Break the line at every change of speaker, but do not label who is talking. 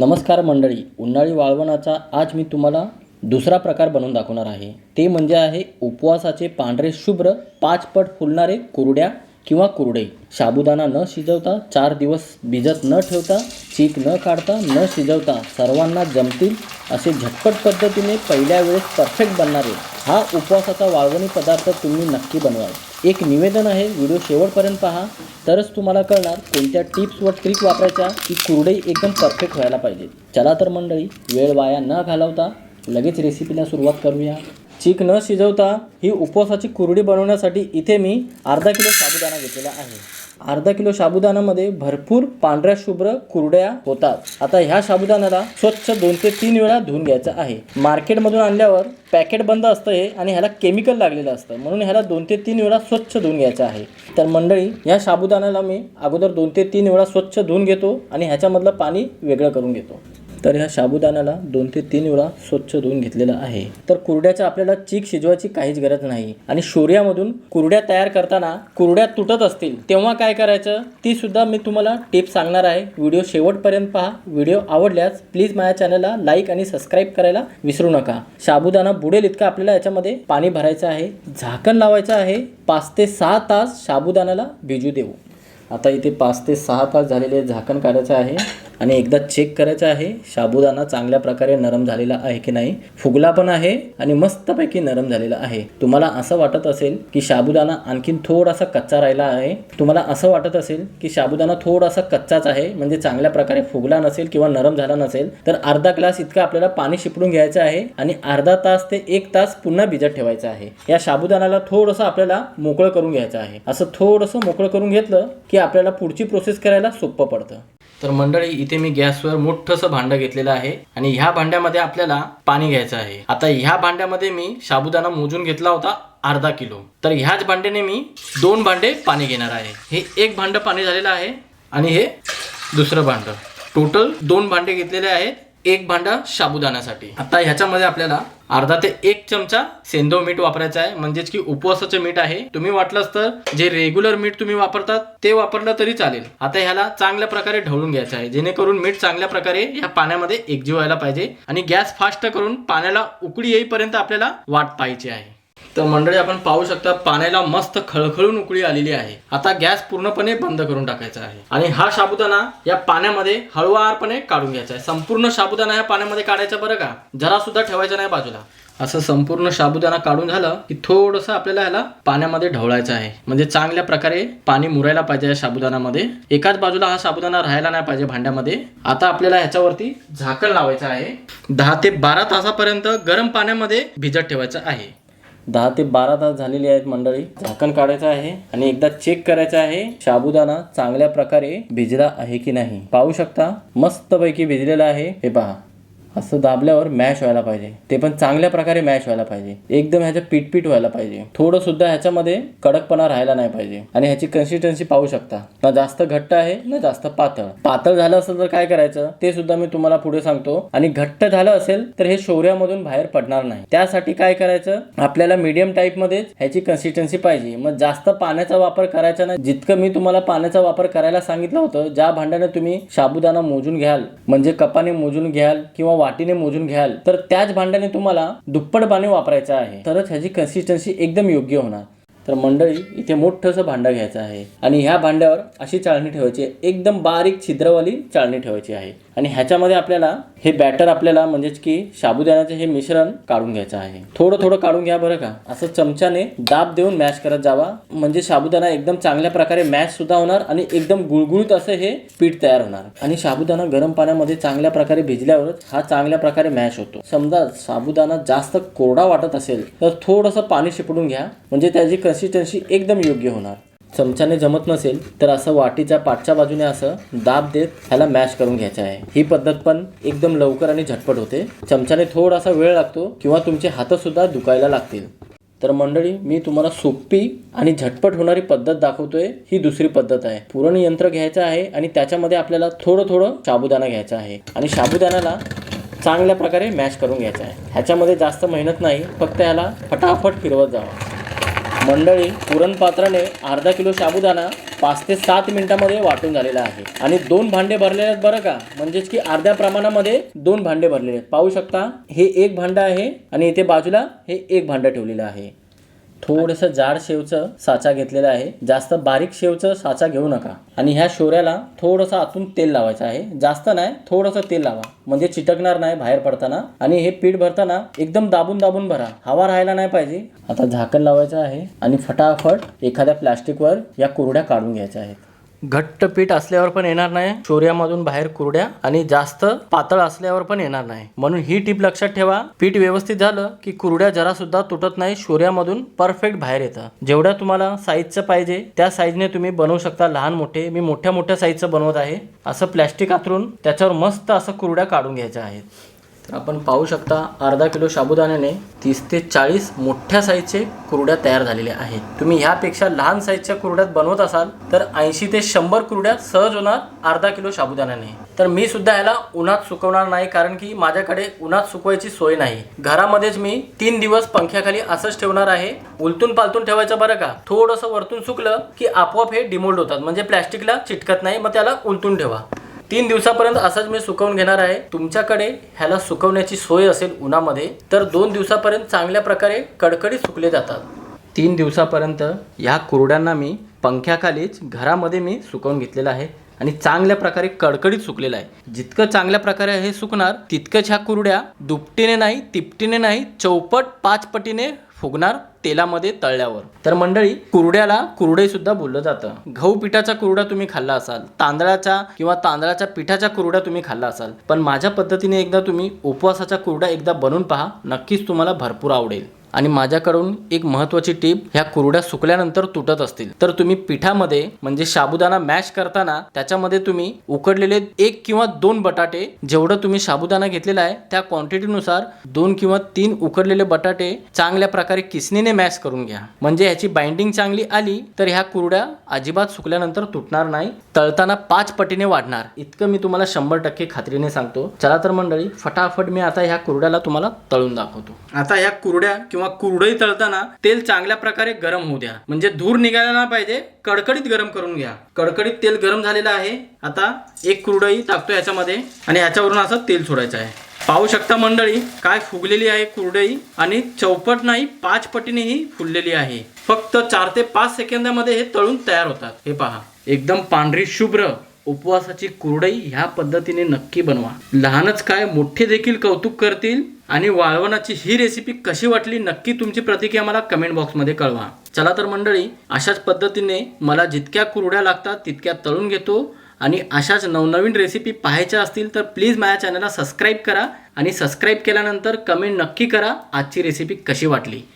नमस्कार मंडळी उन्हाळी वाळवणाचा आज मी तुम्हाला दुसरा प्रकार बनवून दाखवणार आहे. ते म्हणजे आहे उपवासाचे पांढरे शुभ्र पाचपट फुलणारे कुरड्या किंवा कुरडे. साबुदाणा न शिजवता चार दिवस भिजत न ठेवता चीक न काढता न शिजवता सर्वांना जमतील असे झटपट पद्धतीने पहिल्या वेळेस परफेक्ट बनणारे हा उपवासाचा वाळवणी पदार्थ तुम्ही नक्की बनवाल. एक निवेदन आहे व्हिडिओ शेवटपर्यंत पहा. तरच तुम्हाला कळणार कोणत्या टिप्स व ट्रिक वापरायच्या की कुरडई एकदम परफेक्ट व्हायला पाहिजे. चला तर मंडळी वेळ वाया न घालवता लगेच रेसिपीला सुरुवात करूया. चीक न शिजवता ही उपवासाची कुरडी बनवण्यासाठी इथे मी अर्धा किलो साबुदाणा घेतलेला आहे. अर्धा किलो साबुदाण्यामध्ये भरपूर पांढऱ्या शुभ्र कुरड्या होतात. आता ह्या साबुदाण्याला स्वच्छ दोन ते तीन वेळा धुवून घ्यायचं आहे. मार्केटमधून आणल्यावर पॅकेट बंद असतं हे आणि ह्याला केमिकल लागलेलं असतं. म्हणून ह्याला दोन ते तीन वेळा स्वच्छ धुवून घ्यायचं आहे. तर मंडळी ह्या साबुदाण्याला मी अगोदर दोन ते तीन वेळा स्वच्छ धुवून घेतो आणि ह्याच्यामधलं पाणी वेगळं करून घेतो. तर ह्या साबुदाण्याला दोन ते तीन वेळा स्वच्छ धुवून घेतलेला आहे. तर कुरड्याचा आपल्याला चीक शिजवायची काहीच गरज नाही. आणि शोर्यामधून कुरड्या तयार करताना कुरड्या तुटत असतील तेव्हा काय करायचं? ती सुद्धा मी तुम्हाला टिप सांगणार आहे. व्हिडिओ शेवटपर्यंत पहा. व्हिडिओ आवडल्यास प्लीज माझ्या चॅनलला लाईक आणि सबस्क्राईब करायला विसरू नका. साबुदाणा बुडेल इतकं आपल्याला याच्यामध्ये पाणी भरायचं आहे झाकण लावायचं आहे. पाच ते सहा तास साबुदाण्याला भिजू देऊ. आता इथे पाच ते सहा तास झालेले झाकण काढायचं आहे आणि एकदा चेक करायचं आहे साबुदाणा चांगल्या प्रकारे नरम झालेला आहे की नाही. फुगला पण आहे आणि मस्तपैकी नरम झालेला आहे. तुम्हाला असं वाटत असेल की साबुदाणा आणखीन थोडासा कच्चा राहिला आहे? तुम्हाला असं वाटत असेल की साबुदाणा थोडासा कच्चाच आहे म्हणजे चांगल्या प्रकारे फुगला नसेल किंवा नरम झाला नसेल तर अर्धा ग्लास इतकं आपल्याला पाणी शिपडून घ्यायचं आहे आणि अर्धा तास ते एक तास पुन्हा भिजत ठेवायचं आहे. या साबुदाण्याला थोडंसं आपल्याला मोकळं करून घ्यायचं आहे. असं थोडंसं मोकळं करून घेतलं की आपल्याला पुढची प्रोसेस करायला सोपं पडतं. तर मंडळी इथे मी गॅसवर मोठंसं भांडं घेतलेलं आहे आणि ह्या भांड्यामध्ये आपल्याला पाणी घ्यायचं आहे. आता ह्या भांड्यामध्ये मी साबुदाणा मोजून घेतला होता अर्धा किलो. तर ह्याच भांड्याने मी दोन भांडे पाणी घेणार आहे. हे एक भांडं पाणी झालेलं आहे आणि हे दुसरं भांडं. टोटल दोन भांडे घेतलेले आहेत. एक भांडा साबुदाण्यासाठी आता ह्याच्यामध्ये आपल्याला अर्धा ते एक चमचा सेंदो मीठ वापरायचा आहे. म्हणजेच की उपवासाचं मीठ आहे. तुम्ही वाटलंच तर जे रेग्युलर मीठ तुम्ही वापरतात ते वापरलं तरी चालेल. आता ह्याला चांगल्या प्रकारे ढवळून घ्यायचं आहे. जेणेकरून मीठ चांगल्या प्रकारे ह्या पाण्यामध्ये एकजीव व्हायला पाहिजे आणि गॅस फास्ट करून पाण्याला उकळी येईपर्यंत आपल्याला वाट पाहिजे आहे. तर मंडळी आपण पाहू शकता पाण्याला मस्त खळखळून उकळी आलेली आहे. आता गॅस पूर्णपणे बंद करून टाकायचा आहे. आणि हा साबुदाणा या पाण्यामध्ये हळुवारपणे काढून घ्यायचा आहे. संपूर्ण साबुदाणा या पाण्यामध्ये काढायचा बरं का? जरा सुद्धा ठेवायचा नाही बाजूला. असं संपूर्ण साबुदाणा काढून झालं की थोडंसं आपल्याला ह्याला पाण्यामध्ये ढवळायचं आहे. म्हणजे चांगल्या प्रकारे पाणी मुरायला पाहिजे या साबुदाण्यामध्ये एकाच बाजूला हा साबुदाणा राहायला नाही पाहिजे भांड्यामध्ये. आता आपल्याला ह्याच्यावरती झाकण लावायचं आहे. दहा ते बारा तासापर्यंत गरम पाण्यामध्ये भिजत ठेवायचं आहे. दहा ते बारा तास झालेले आहेत मंडळी. झाकण काढायचं आहे आणि एकदा चेक करायचं आहे साबुदाणा चांगल्या प्रकारे भिजला आहे की नाही. पाहू शकता मस्तपैकी भिजलेला आहे. हे पहा. असं दाबल्यावर मॅश व्हायला पाहिजे. ते पण चांगल्या प्रकारे मॅश व्हायला पाहिजे. एकदम ह्याचं पीठपीठ व्हायला पाहिजे. थोडं सुद्धा ह्याच्यामध्ये कडकपणा राहायला नाही पाहिजे. आणि ह्याची कन्सिस्टन्सी पाहू शकता. ना जास्त घट्ट आहे ना जास्त पातळ. पातळ झालं असेल तर काय करायचं? ते सुद्धा मी तुम्हाला पुढे सांगतो. आणि घट्ट झालं असेल तर हे शौर्यामधून बाहेर पडणार नाही. त्यासाठी काय करायचं? आपल्याला मीडियम टाईपमध्ये ह्याची कन्सिस्टन्सी पाहिजे. मग जास्त पाण्याचा वापर करायचा नाही. जितकं मी तुम्हाला पाण्याचा वापर करायला सांगितलं होतं ज्या भांड्याने तुम्ही साबुदाणा मोजून घ्याल म्हणजे कपाने मोजून घ्याल किंवा वाटीने मोजून घ्याल तर त्याच भांड्याने तुम्हाला दुप्पट पाणी वापरायचं आहे. तरच ह्याची कन्सिस्टन्सी एकदम योग्य होणार. तर मंडळी इथे मोठंसं भांडं घ्यायचं आहे. आणि ह्या भांड्यावर अशी चाळणी ठेवायची आहे. एकदम बारीक छिद्रवाली चाळणी ठेवायची आहे. आणि ह्याच्यामध्ये आपल्याला हे बॅटर आपल्याला म्हणजेच की साबुदाण्याचे हे मिश्रण काढून घ्यायचं आहे. थोडं थोडं काढून घ्या बरं का. असं चमच्याने दाब देऊन मॅश करत जावा. म्हणजे साबुदाणा एकदम चांगल्या प्रकारे मॅश सुद्धा होणार आणि एकदम गुळगुळीत असं हे पीठ तयार होणार. आणि साबुदाणा गरम पाण्यामध्ये चांगल्या प्रकारे भिजल्यावरच हा चांगल्या प्रकारे मॅश होतो. समजा साबुदाणा जास्त कोरडा वाटत असेल तर थोडंसं पाणी शिपडून घ्या. म्हणजे त्याची कन्सिस्टन्सी एकदम योग्य होणार. चमच्याने जमत नसेल तर असं वाटीच्या पाठच्या बाजूने असं दाब देत ह्याला मॅश करून घ्यायचं आहे. ही पद्धत पण एकदम लवकर आणि झटपट होते. चमच्याने थोडासा वेळ लागतो किंवा तुमचे हातसुद्धा दुखायला लागतील. तर मंडळी मी तुम्हाला सोपी आणि झटपट होणारी पद्धत दाखवतोय. ही दुसरी पद्धत आहे. पुरण यंत्र घ्यायचं आहे आणि त्याच्यामध्ये आपल्याला थोडं थोडं साबुदाणा घ्यायचा आहे. आणि साबुदाण्याला चांगल्या प्रकारे मॅश करून घ्यायचा आहे. ह्याच्यामध्ये जास्त मेहनत नाही फक्त ह्याला फटाफट फिरवत जावं. मंडळी पुरणपात्राने अर्धा किलो साबुदाणा पाच ते सात मिनिटामध्ये वाटून झालेला आहे. आणि दोन भांडे भरलेले आहेत बरं का? म्हणजेच की अर्ध्या प्रमाणामध्ये दोन भांडे भरलेले आहेत. पाहू शकता हे एक भांडं आहे आणि इथे बाजूला हे एक भांडं ठेवलेलं आहे. थोडंसं जाड शेवचं साचा घेतलेला आहे. जास्त बारीक शेवचं साचा घेऊ नका. आणि ह्या शोऱ्याला थोडंसं आतून तेल लावायचं आहे. जास्त नाही थोडंसं तेल लावा. म्हणजे चिटकणार नाही बाहेर पडताना. आणि हे पीठ भरताना एकदम दाबून दाबून भरा. हवा राहायला नाही पाहिजे. आता झाकण लावायचं आहे. आणि फटाफट एखाद्या प्लास्टिकवर या कुरड्या काढून घ्यायच्या आहेत. घट्ट पीठ असल्यावर पण येणार नाही शोर्यामधून बाहेर कुरड्या आणि जास्त पातळ असल्यावर पण येणार नाही. म्हणून ही टीप लक्षात ठेवा. पीठ व्यवस्थित झालं की कुरड्या जरा सुद्धा तुटत नाही शोर्यामधून परफेक्ट बाहेर येतं. जेवढ्या तुम्हाला साईजचं पाहिजे त्या साईजने तुम्ही बनवू शकता लहान मोठे. मी मोठ्या मोठ्या साईजचं बनवत आहे. असं प्लॅस्टिक आतरून त्याच्यावर मस्त असं कुरड्या काढून घ्यायच्या आहेत. तर आपण पाहू शकता अर्धा किलो साबुदाण्याने तीस ते चाळीस मोठ्या साईजचे कुरड्या तयार झालेल्या आहेत. तुम्ही ह्यापेक्षा लहान साईजच्या कुरड्यात बनवत असाल तर ऐंशी ते शंभर कुरड्या सहज होणार अर्धा किलो साबुदाण्याने तर मी सुद्धा ह्याला उन्हात सुकवणार नाही कारण की माझ्याकडे उन्हात सुकवायची सोय नाही. घरामध्येच मी तीन दिवस पंख्याखाली असंच ठेवणार आहे. उलटून पालतून ठेवायचं बरं का? थोडंसं वरतून सुकलं की आपोआप हे डिमोल्ड होतात. म्हणजे प्लॅस्टिकला चिटकत नाही मग त्याला उलटून ठेवा. तीन दिवसापर्यंत असंच मी सुकवून घेणार आहे. तुमच्याकडे ह्याला सुकवण्याची सोय असेल उन्हामध्ये तर दोन दिवसापर्यंत चांगल्या प्रकारे कडकडीत सुकले जातात. तीन दिवसापर्यंत ह्या कुरड्यांना मी पंख्याखालीच घरामध्ये मी सुकवून घेतलेलं आहे आणि चांगल्या प्रकारे कडकडीत सुकलेलं आहे. जितकं चांगल्या प्रकारे हे सुकणार तितकंच ह्या कुरड्या दुपटीने नाही तिपटीने नाही चौपट पाचपटीने फुगणार तेलामध्ये तळल्यावर. तर मंडळी कुरड्याला कुरडे सुद्धा बोललं जातं. गहू पिठाचा कुरडा तुम्ही खाल्ला असाल तांदळाच्या किंवा तांदळाच्या पिठाच्या कुरड्या तुम्ही खाल्ला असाल पण माझ्या पद्धतीने एकदा तुम्ही उपवासाचा कुरडा एकदा बनवून पहा नक्कीच तुम्हाला भरपूर आवडेल. आणि माझ्याकडून एक महत्त्वाची टीप ह्या कुरड्या सुकल्यानंतर तुटत असतील. तर तुम्ही पिठामध्ये म्हणजे साबुदाणा मॅश करताना त्याच्यामध्ये तुम्ही उकडलेले एक किंवा दोन बटाटे जेवढं तुम्ही साबुदाणा घेतलेला आहे त्या क्वांटिटीनुसार दोन किंवा तीन उकडलेले बटाटे चांगल्या प्रकारे किसनीने मॅश करून घ्या. म्हणजे ह्याची बाइंडिंग चांगली आली तर ह्या कुरड्या अजिबात सुकल्यानंतर तुटणार नाही. तळताना पाच पटीने वाढणार. इतकं मी तुम्हाला शंभर टक्के खात्रीने सांगतो. चला तर मंडळी फटाफट मी आता ह्या कुरड्याला तुम्हाला तळून दाखवतो. आता ह्या कुरड्या किंवा कुरडई तळताना तेल चांगल्या प्रकारे गरम होऊ द्या. म्हणजे धूर निघायला नाही पाहिजे. कडकडीत गरम करून घ्या. कडकडीत तेल गरम झालेलं आहे. आता एक कुरडई टाकतो ह्याच्यामध्ये आणि ह्याच्यावरून असं तेल सोडायचं आहे. पाहू शकता मंडळी काय फुगलेली आहे कुरडई आणि चौपट नाही पाच पटीने ही फुललेली आहे. फक्त चार ते पाच सेकंदामध्ये हे तळून तयार होतात. हे पहा. एकदम पांढरी शुभ्र उपवासाची कुरडई ह्या पद्धतीने नक्की बनवा. लहानच काय मोठे देखील कौतुक करतील आणि वाळवणाची ही रेसिपी कशी वाटली नक्की तुमची प्रतिक्रिया मला कमेंट बॉक्समध्ये कळवा. चला तर मंडळी अशाच पद्धतीने मला जितक्या कुरड्या लागतात तितक्या तळून घेतो. आणि अशाच नवनवीन रेसिपी पाहायच्या असतील तर प्लीज माझ्या चॅनलला सबस्क्राईब करा आणि सबस्क्राईब केल्यानंतर कमेंट नक्की करा आजची रेसिपी कशी वाटली.